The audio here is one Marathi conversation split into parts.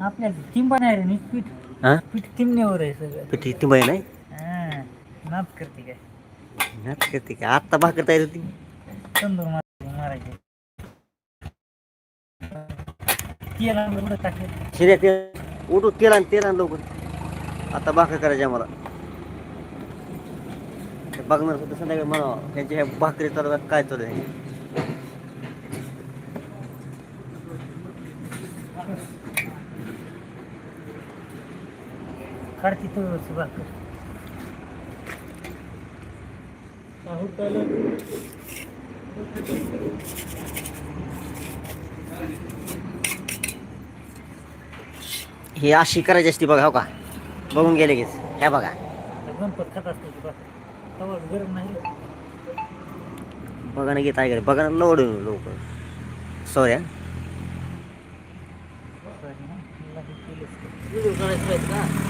आपल्याला तिंबा नाही रे नीट पीठ. हा? पीठ तिंबण्यावर आहे सगळं. नाही? हा नाच करते काय. नाच करते का आत्ता भाकर तयार होती तंदूर मारायचे मारायचे. तेल शिऱ्या तेल उठू तेल आण तेल आण लवकर. आता भाकर करायची आम्हाला. ते बघणार होतं संध्याकाळी म्हणा त्यांच्या ह्या भाकरी चालू आहे, काय चालू आहे? काढते तो भाकर ही अशी करायची असती बघा हो का? बघून गेले गेच ह्या बघा. गणपत खात असते गरम नाही. बघा ना घेत आहे का बघा ना लोड लवकर सॉरी हा. व्हिडिओ का?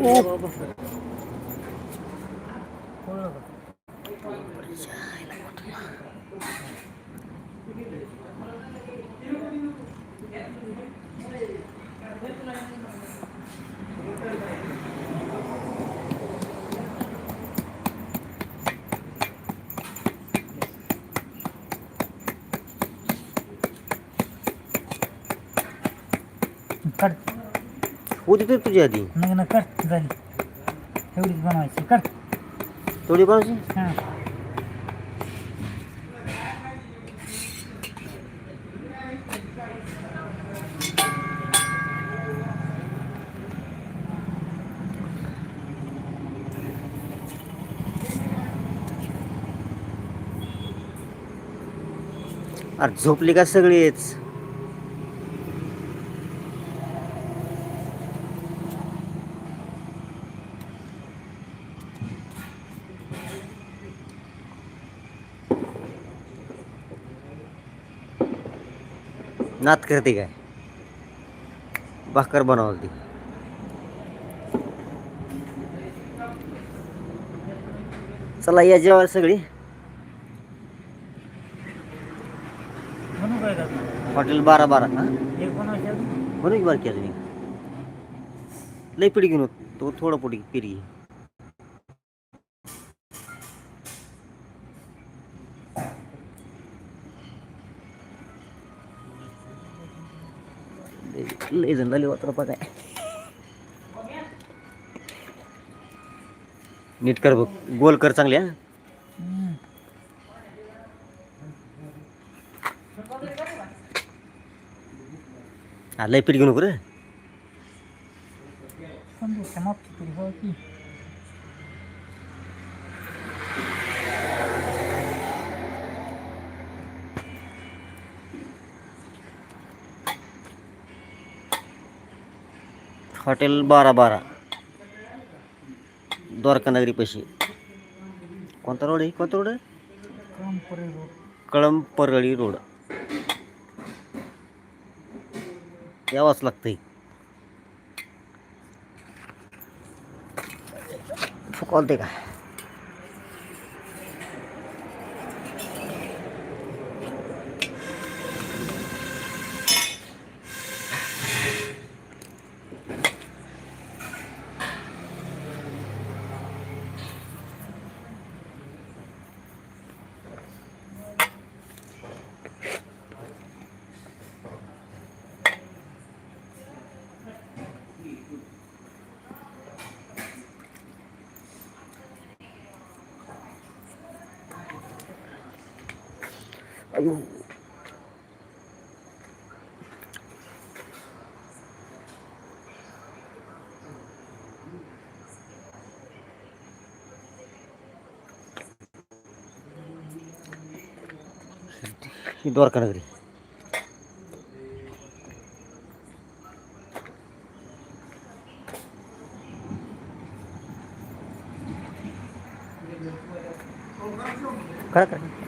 कळलं का? काढ होती तर तुझ्या आधी. मग ना काढ झाली. एवढीच बनवायची काढ थोडी बनवायची? हां. अरे झोपली का सगळीच? नात करते काय? भाकर बनवली चला या जेवायला सगळी. हॉटेल बारा बारा हा? म्हणून बार बारकी अजून लई पिढी घेऊन होत तो थोडं पुढे पिढी. लई- लई जण झाली वात्र काय नीट कर बघ. गोल कर चांगले हा. हा लई पीठ घेऊ नको रे तंदूर समाप्त तरी हो की हॉटेल बारा बारा. द्वारकानगरीपाशी पैसे. कोणता रोड आहे? कोणता रोड आहे? कळम रोड. कळंब परळी रोड यावंच लागतंय. फुकवते का? अयो ही द्वारका नगरी करा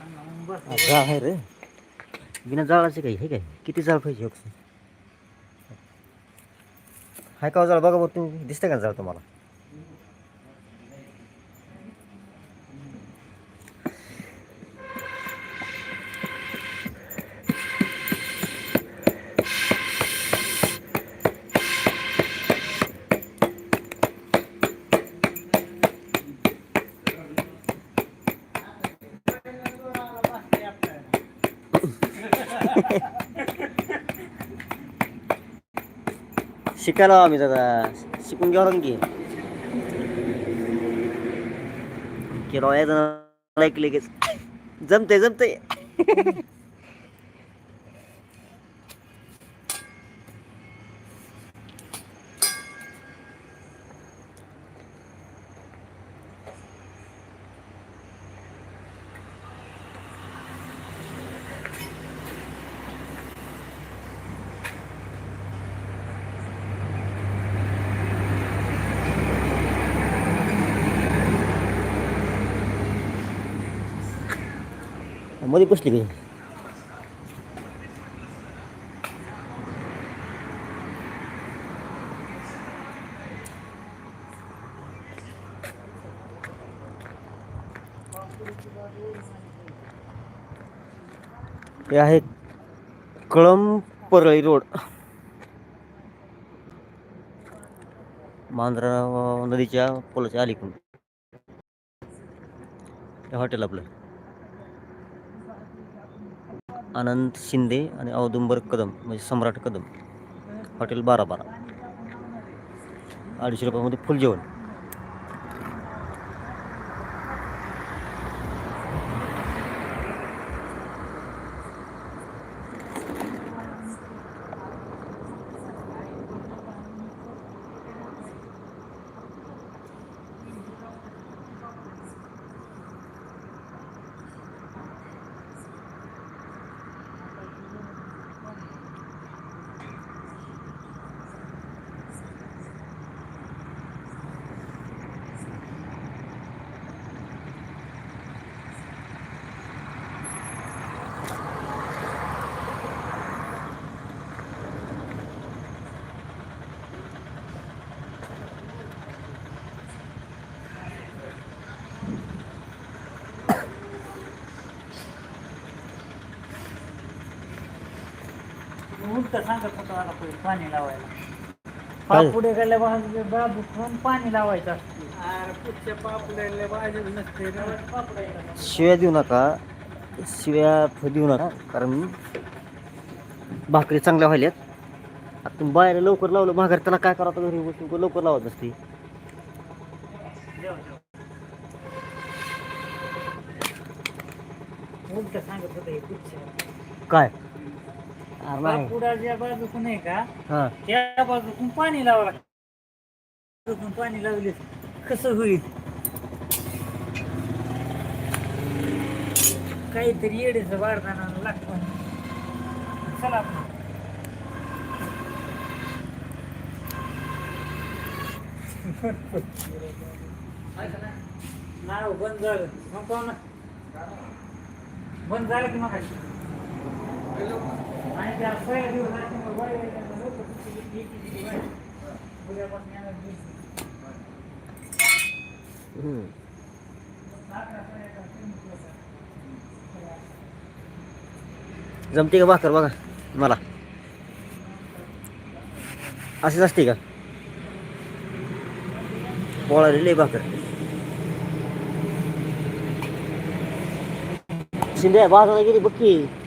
जाळ आहे रे. बिना जाळाचे काही हे काय? किती जाळ पाहिजे? हाय का हो जाळ बघा बघ तुम्ही. दिसतं का जाळ तुम्हाला? शिकायला आम्ही दादा शिकून घ्यावं लागेल की. केलं जण ऐकलं लगेच जमते जमते मध्ये बसली काही हे आहे कळम परळी रोड. मांजरा नदीच्या पुलाच्या अलीकडून. हे हॉटेल आपलं. आनंद शिंदे आणि औदुंबर कदम म्हणजे सम्राट कदम. हॉटेल बारा बारा. अडीचशे रुपयामध्ये फुल जेवण. उलट सांगत होतो मला पुढे पाणी लावायला. काय? पापुडे गेल्या बाजूला बाबू ठेवून पाणी लावायचं असते. शिव्या देऊ नका. शिव्या फ- देऊ नका कारण भाकरी चांगल्या व्हायल्यात. आता तुम्ही बाहेर लवकर लावलं माघार त्याला काय करावं घरी बसून? लवकर लावत नसते. होतं हे पुढच्या बाजूकून आहे का? हां. त्या बाजूकून पाणी लावा बाजूकून पाणी लावले कसं होईल? काहीतरी येडेचं वाढताना लागतं. चला आपण. नाव बंद झालं. मग पाहू ना बंद झालं की मग हम्म. जमते का भाकर बघा मला. अशीच असते का? पोळालेली भाकर. शिंदे बाजारात गेली बघ की.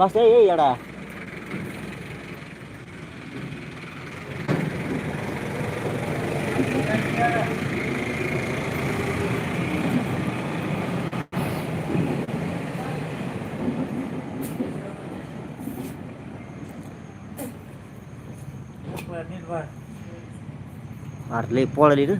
ए ए, येडा बरं, नीट बघ. अरे लय पोळाली रे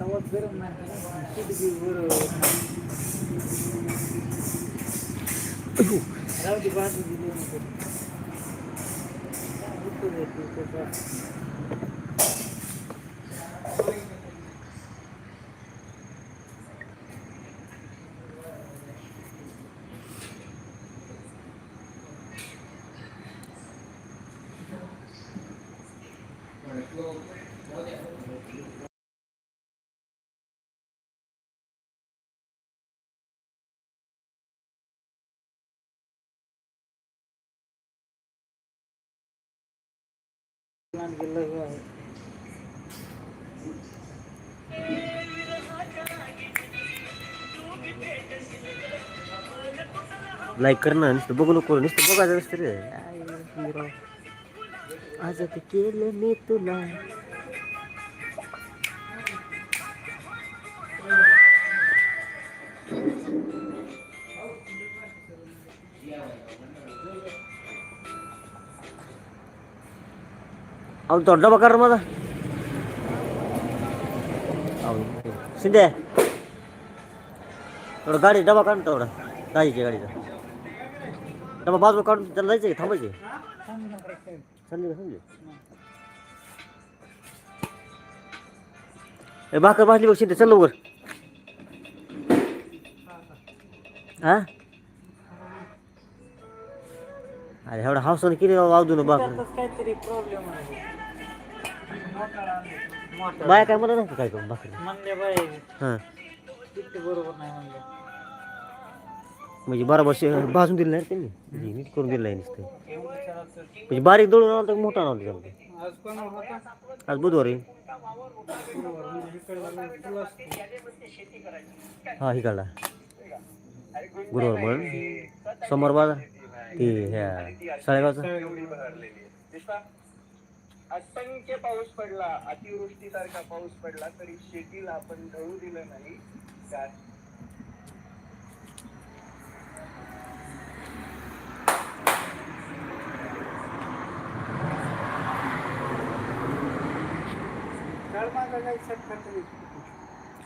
तवाच गरम नाही करायचं. किती बी बरं. अयो. जाऊ दे बाजू दिली नको. उठू दे तू त्याचा. लहान गेलं आहे. लाईक कर ना नुसतं बघू नको नुसतं बघायचं नसतं रे. आज केलं मी तुला. अहो ದೊಡ್ಡ डबा ಮದ रे माझा. अहो, शिंदे. थोडं गाडी डबा काढ ना तेवढा गाडीची गाडीचा. डबा बाजू काढून त्याला जायचं का थांबायचे थांब ना समजे ए भाकर भाजली बघ शिंदे चल लवकर. हा? अरे एवढा हावसाने किती वावदू ना त्यातच काहीतरी प्रॉब्लेम आहे. बाया काय म्हणत नाही काय करून भाकरी म्हणले बाई. हाँ. किती बरोबर नाही म्हणले म्हणजे बरोबर शे- भाजून दिलं नाही रे त्यांनी? म्हणजे नीट करून दिलं नाही नुसतं. म्हणजे बारीक दळून आणलं तर मोठा आणलं त्यामध्ये आज कोण होता? आज बुधवार. आहे बरोबर म्हणजे इकडे झालं तुला असतो. हा इकडला. गुरुवार म्हणून. सोमवार बाज़ार. ते ह्या असंख्य पाऊस पडला अतिवृष्टीसारखा पाऊस पडला तरी शेतीला आपण ढळू दिलं नाही.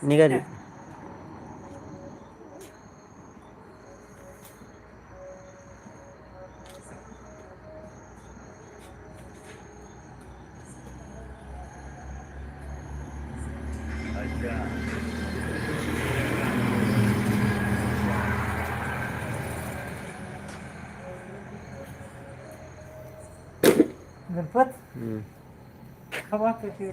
निघाली. गणपत. खवा कशी